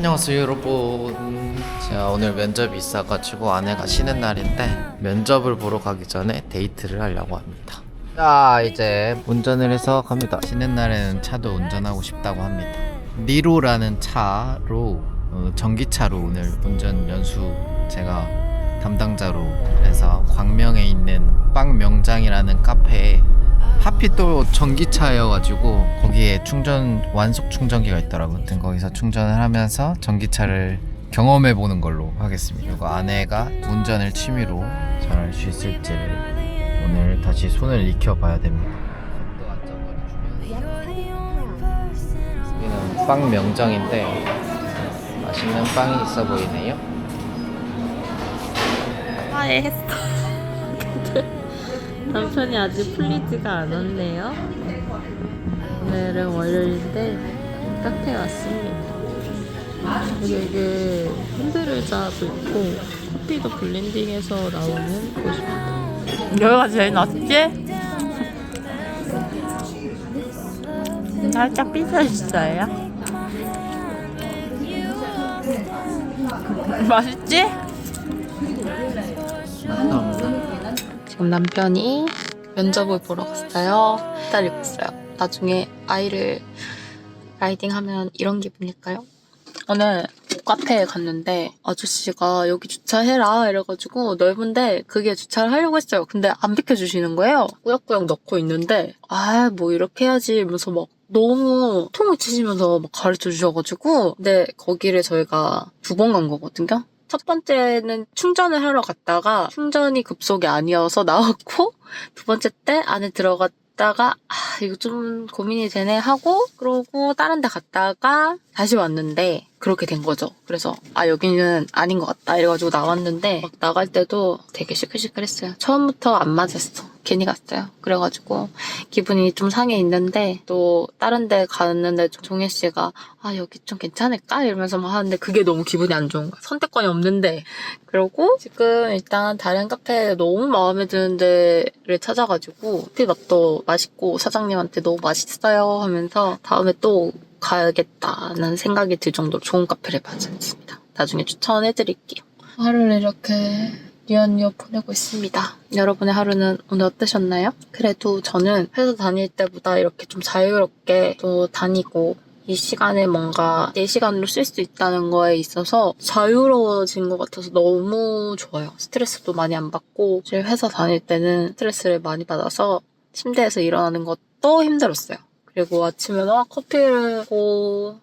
안녕하세요 여러분. 제가 오늘 면접이 있어가지고 아내가 쉬는 날인데 면접을 보러 가기 전에 데이트를 하려고 합니다. 자 이제 운전을 해서 갑니다. 쉬는 날에는 차도 운전하고 싶다고 합니다. 니로라는 차로 어, 전기차로 오늘 운전 연수 제가 담당자로 해서 광명에 있는 빵 명장이라는 카페에 하필 또 전기차여가지고 거기에 충전 완속 충전기가 있더라고. 아무튼 거기서 충전을 하면서 전기차를 경험해 보는 걸로 하겠습니다. 그리고 아내가 운전을 취미로 잘할 수 있을지를 오늘 다시 손을 익혀봐야 됩니다. 여기는 빵 명장인데 맛있는 빵이 있어 보이네요. 화해했어. 남편이 아직 풀리지가 않았네요. 오늘은 월요일인데 카페 왔습니다. 여기 이게 핸드르자도 있고 커피도 블렌딩해서 나오는 곳입니다. 여기가 제일 낫지? 살짝 삐져있어요. 맛있지? 지금 남편이 면접을 보러 갔어요. 기다리고 있어요. 나중에 아이를 라이딩 하면 이런 기분일까요? 오늘 카페에 갔는데 아저씨가 여기 주차해라 이래가지고 넓은데 그게 주차를 하려고 했어요. 근데 안 비켜주시는 거예요. 꾸역꾸역 넣고 있는데 아 뭐 이렇게 해야지 이러면서 막 너무 통을 치시면서 막 가르쳐 주셔가지고 근데 거기를 저희가 두 번 간 거거든요. 첫 번째는 충전을 하러 갔다가 충전이 급속이 아니어서 나왔고 두 번째 때 안에 들어갔 다가 아 이거 좀 고민이 되네 하고 그러고 다른 데 갔다가 다시 왔는데 그렇게 된 거죠. 그래서 아 여기는 아닌 것 같다 이래가지고 나왔는데 막 나갈 때도 되게 시끌시끌했어요. 처음부터 안 맞았어. 괜히 갔어요. 그래가지고 기분이 좀 상해 있는데 또 다른 데 갔는데 종혜 씨가 아 여기 좀 괜찮을까 이러면서 막 하는데 그게 너무 기분이 안 좋은 거야. 선택권이 없는데 그러고 지금 일단 다른 카페 너무 마음에 드는 데를 찾아가지고 커피 맛도 맛있고 사장님한테 너무 맛있어요 하면서 다음에 또 가야겠다는 생각이 들 정도로 좋은 카페를 맞았습니다. 나중에 추천해드릴게요. 하루를 이렇게 리언리어 보내고 있습니다. 여러분의 하루는 오늘 어떠셨나요? 그래도 저는 회사 다닐 때보다 이렇게 좀 자유롭게 또 다니고 이 시간에 뭔가 내 시간으로 쓸 수 있다는 거에 있어서 자유로워진 것 같아서 너무 좋아요. 스트레스도 많이 안 받고 제 회사 다닐 때는 스트레스를 많이 받아서 침대에서 일어나는 것도 힘들었어요. 그리고 아침에 와 커피를 먹고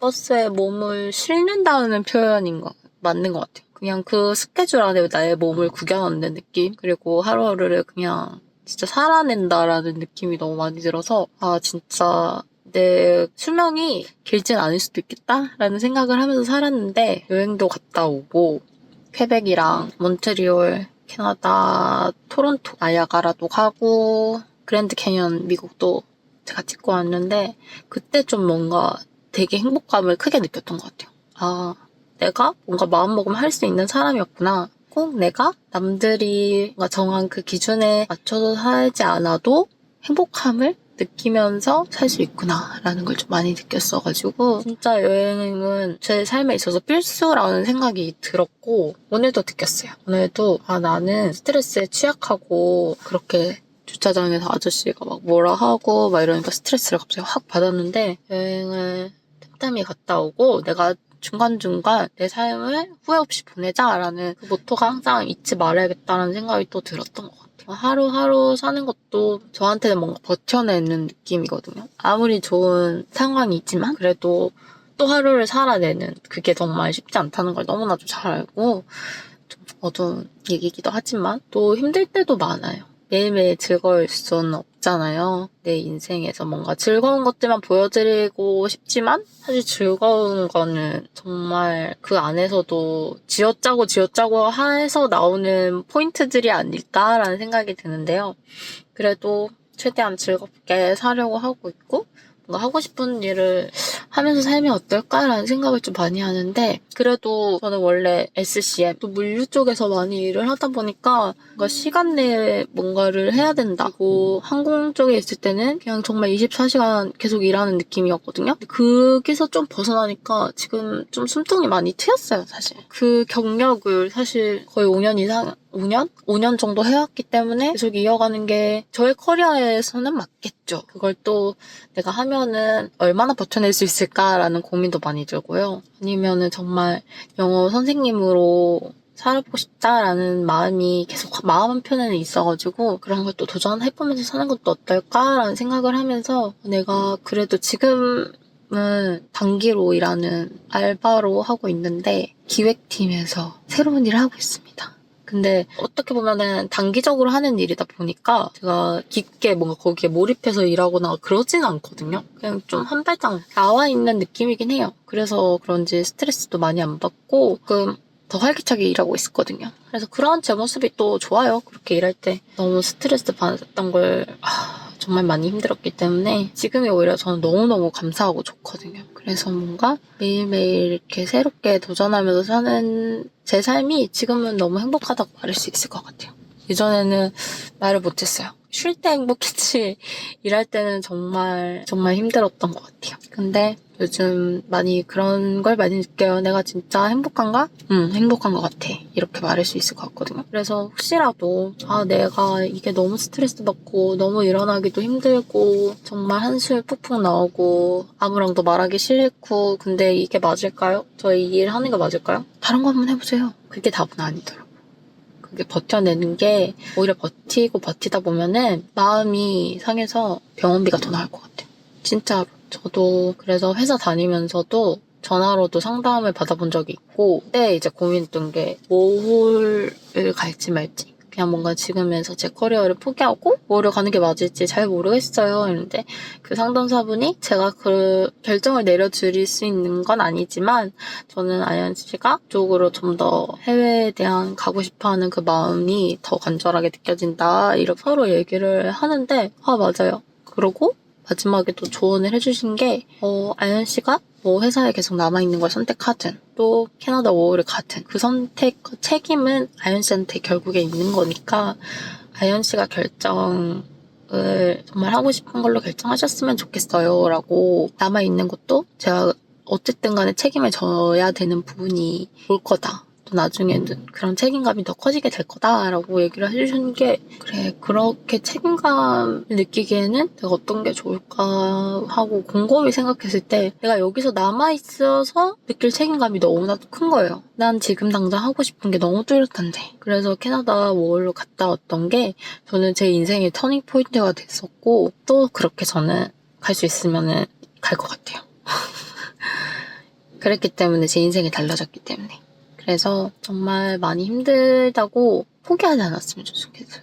버스에 몸을 싣는다는 표현인 거 맞는 것 같아요. 그냥 그 스케줄 안에 나의 몸을 구겨놓는 느낌 그리고 하루하루를 그냥 진짜 살아낸다라는 느낌이 너무 많이 들어서 아 진짜 내 수명이 길진 않을 수도 있겠다라는 생각을 하면서 살았는데 여행도 갔다 오고 퀘벡이랑 몬트리올 캐나다 토론토 나야가라도 가고 그랜드 캐년 미국도 제가 찍고 왔는데 그때 좀 뭔가 되게 행복감을 크게 느꼈던 것 같아요. 아 내가 뭔가 마음먹으면 할 수 있는 사람이었구나. 꼭 내가 남들이 정한 그 기준에 맞춰서 살지 않아도 행복함을 느끼면서 살 수 있구나라는 걸 좀 많이 느꼈어가지고 진짜 여행은 제 삶에 있어서 필수라는 생각이 들었고 오늘도 느꼈어요. 오늘도 아 나는 스트레스에 취약하고 그렇게 주차장에서 아저씨가 막 뭐라 하고 막 이러니까 스트레스를 갑자기 확 받았는데 여행을 틈틈이 갔다 오고 내가 중간중간 내 삶을 후회 없이 보내자라는 그 모토가 항상 잊지 말아야겠다는 생각이 또 들었던 것 같아요. 하루하루 사는 것도 저한테는 뭔가 버텨내는 느낌이거든요. 아무리 좋은 상황이지만 그래도 또 하루를 살아내는 그게 정말 쉽지 않다는 걸 너무나도 잘 알고 좀 어두운 얘기기도 하지만 또 힘들 때도 많아요. 매일매일 즐거울 수는 없잖아요. 내 인생에서 뭔가 즐거운 것들만 보여드리고 싶지만 사실 즐거운 거는 정말 그 안에서도 지어짜고 지어짜고 해서 나오는 포인트들이 아닐까라는 생각이 드는데요. 그래도 최대한 즐겁게 사려고 하고 있고 뭔가 하고 싶은 일을 하면서 살면 어떨까라는 생각을 좀 많이 하는데 그래도 저는 원래 SCM 또 물류 쪽에서 많이 일을 하다 보니까 뭔가 시간 내에 뭔가를 해야 된다. 그리고 항공 쪽에 있을 때는 그냥 정말 24시간 계속 일하는 느낌이었거든요. 거기서 좀 벗어나니까 지금 좀 숨통이 많이 트였어요, 사실. 그 경력을 사실 거의 5년 이상 5년? 5년 정도 해왔기 때문에 계속 이어가는 게 저의 커리어에서는 맞겠죠. 그걸 또 내가 하면은 얼마나 버텨낼 수 있을까라는 고민도 많이 들고요. 아니면은 정말 영어 선생님으로 살아보고 싶다라는 마음이 계속 마음 한편에는 있어가지고 그런 걸 또 도전해보면서 사는 것도 어떨까라는 생각을 하면서 내가 그래도 지금 은 단기로 일하는 알바로 하고 있는데 기획팀에서 새로운 일을 하고 있습니다. 근데 어떻게 보면은 단기적으로 하는 일이다 보니까 제가 깊게 뭔가 거기에 몰입해서 일하거나 그러진 않거든요. 그냥 좀 한 발짝 나와 있는 느낌이긴 해요. 그래서 그런지 스트레스도 많이 안 받고 조금 더 활기차게 일하고 있었거든요. 그래서 그런 제 모습이 또 좋아요. 그렇게 일할 때 너무 스트레스 받았던 걸 아, 정말 많이 힘들었기 때문에 지금이 오히려 저는 너무너무 감사하고 좋거든요. 그래서 뭔가 매일매일 이렇게 새롭게 도전하면서 사는 제 삶이 지금은 너무 행복하다고 말할 수 있을 것 같아요. 예전에는 말을 못했어요. 쉴 때 행복했지 일할 때는 정말 정말 힘들었던 것 같아요. 근데 요즘 많이 그런 걸 많이 느껴요. 내가 진짜 행복한가? 응, 행복한 것 같아. 이렇게 말할 수 있을 것 같거든요. 그래서 혹시라도 아 내가 이게 너무 스트레스 받고 너무 일어나기도 힘들고 정말 한술 푹푹 나오고 아무랑도 말하기 싫고 근데 이게 맞을까요? 저희 일 하는 게 맞을까요? 다른 거 한번 해보세요. 그게 답은 아니더라고요. 그게 버텨내는 게 오히려 버티고 버티다 보면은 마음이 상해서 병원비가 더 나을 것 같아요. 진짜로. 저도 그래서 회사 다니면서도 전화로도 상담을 받아본 적이 있고 그때 이제 고민했던 게 모홀을 갈지 말지 그냥 뭔가 지금에서 제 커리어를 포기하고 뭐를 가는 게 맞을지 잘 모르겠어요. 했는데 그 상담사분이 제가 그 결정을 내려드릴 수 있는 건 아니지만 저는 아연 씨가 쪽으로 좀 더 해외에 대한 가고 싶어하는 그 마음이 더 간절하게 느껴진다 이렇게 서로 얘기를 하는데 아 맞아요. 그러고 마지막에 또 조언을 해주신 게 어, 아연 씨가 뭐 회사에 계속 남아있는 걸 선택하든 또 캐나다 워홀을 가든 그 선택 그 책임은 아연 씨한테 결국에 있는 거니까 아연 씨가 결정 을 정말 하고 싶은 걸로 결정하셨으면 좋겠어요 라고 남아있는 것도 제가 어쨌든 간에 책임을 져야 되는 부분이 올 거다. 또 나중에는 그런 책임감이 더 커지게 될 거다라고 얘기를 해주신 게 그래 그렇게 책임감을 느끼기에는 내가 어떤 게 좋을까 하고 곰곰이 생각했을 때 내가 여기서 남아 있어서 느낄 책임감이 너무나도 큰 거예요. 난 지금 당장 하고 싶은 게 너무 뚜렷한데 그래서 캐나다 월로 갔다 왔던 게 저는 제 인생의 터닝 포인트가 됐었고 또 그렇게 저는 갈 수 있으면은 갈 것 같아요. 그랬기 때문에 제 인생이 달라졌기 때문에. 그래서 정말 많이 힘들다고 포기하지 않았으면 좋겠어요.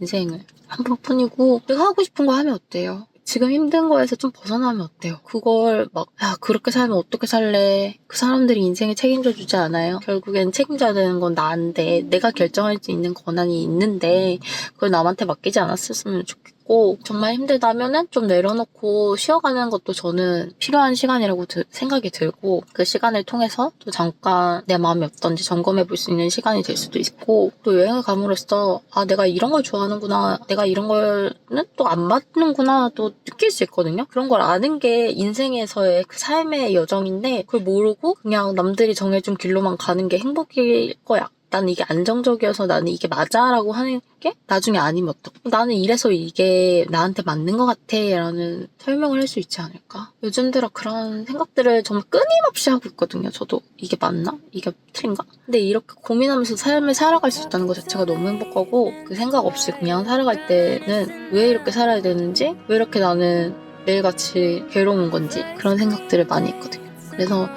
인생을. 한 번뿐이고 내가 하고 싶은 거 하면 어때요? 지금 힘든 거에서 좀 벗어나면 어때요? 그걸 막, 야, 그렇게 살면 어떻게 살래? 그 사람들이 인생에 책임져 주지 않아요? 결국엔 책임져야 되는 건 나인데, 내가 결정할 수 있는 권한이 있는데, 그걸 남한테 맡기지 않았으면 좋겠 고, 정말 힘들다면은 좀 내려놓고 쉬어가는 것도 저는 필요한 시간이라고 드- 생각이 들고, 그 시간을 통해서 또 잠깐 내 마음이 어떤지 점검해 볼 수 있는 시간이 될 수도 있고, 또 여행을 감으로써, 아, 내가 이런 걸 좋아하는구나, 내가 이런 거는 또 안 맞는구나, 또 느낄 수 있거든요? 그런 걸 아는 게 인생에서의 그 삶의 여정인데, 그걸 모르고 그냥 남들이 정해준 길로만 가는 게 행복일 거야. 나는 이게 안정적이어서 나는 이게 맞아라고 하는 게 나중에 아니면 어떡 나는 이래서 이게 나한테 맞는 것 같아 라는 설명을 할 수 있지 않을까 요즘 들어 그런 생각들을 정말 끊임없이 하고 있거든요 저도 이게 맞나? 이게 틀린가? 근데 이렇게 고민하면서 삶을 살아갈 수 있다는 것 자체가 너무 행복하고 그 생각 없이 그냥 살아갈 때는 왜 이렇게 살아야 되는지 왜 이렇게 나는 매일같이 괴로운 건지 그런 생각들을 많이 했거든요 그래서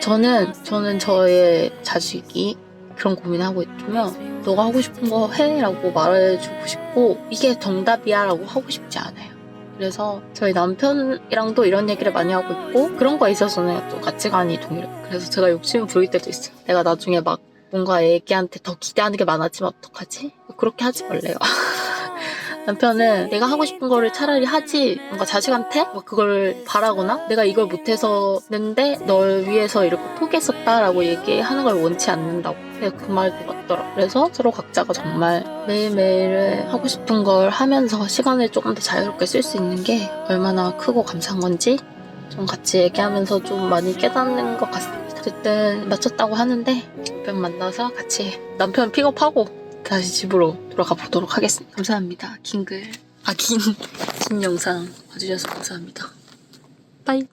저는 저는 저의 자식이 그런 고민을 하고 있으면 너가 하고 싶은 거 해라고 말해주고 싶고 이게 정답이야라고 하고 싶지 않아요. 그래서 저희 남편이랑도 이런 얘기를 많이 하고 있고 그런 거에 있어서는 또 가치관이 동일해요. 그래서 제가 욕심을 부릴 때도 있어요. 내가 나중에 막 뭔가 애기한테 더 기대하는 게 많아지면 어떡하지? 그렇게 하지 말래요. 남편은 내가 하고 싶은 거를 차라리 하지. 뭔가 자식한테? 막 그걸 바라거나? 내가 이걸 못해서는데 널 위해서 이렇게 포기했었다라고 얘기하는 걸 원치 않는다고. 내가 그 말도 맞더라. 그래서 서로 각자가 정말 매일매일 하고 싶은 걸 하면서 시간을 조금 더 자유롭게 쓸 수 있는 게 얼마나 크고 감사한 건지 좀 같이 얘기하면서 좀 많이 깨닫는 것 같습니다. 어쨌든 마쳤다고 하는데 남편 만나서 같이 남편 픽업하고 다시 집으로 돌아가 보도록 하겠습니다. 감사합니다. 긴 글, 아, 긴, 긴 영상 봐주셔서 감사합니다. 빠이.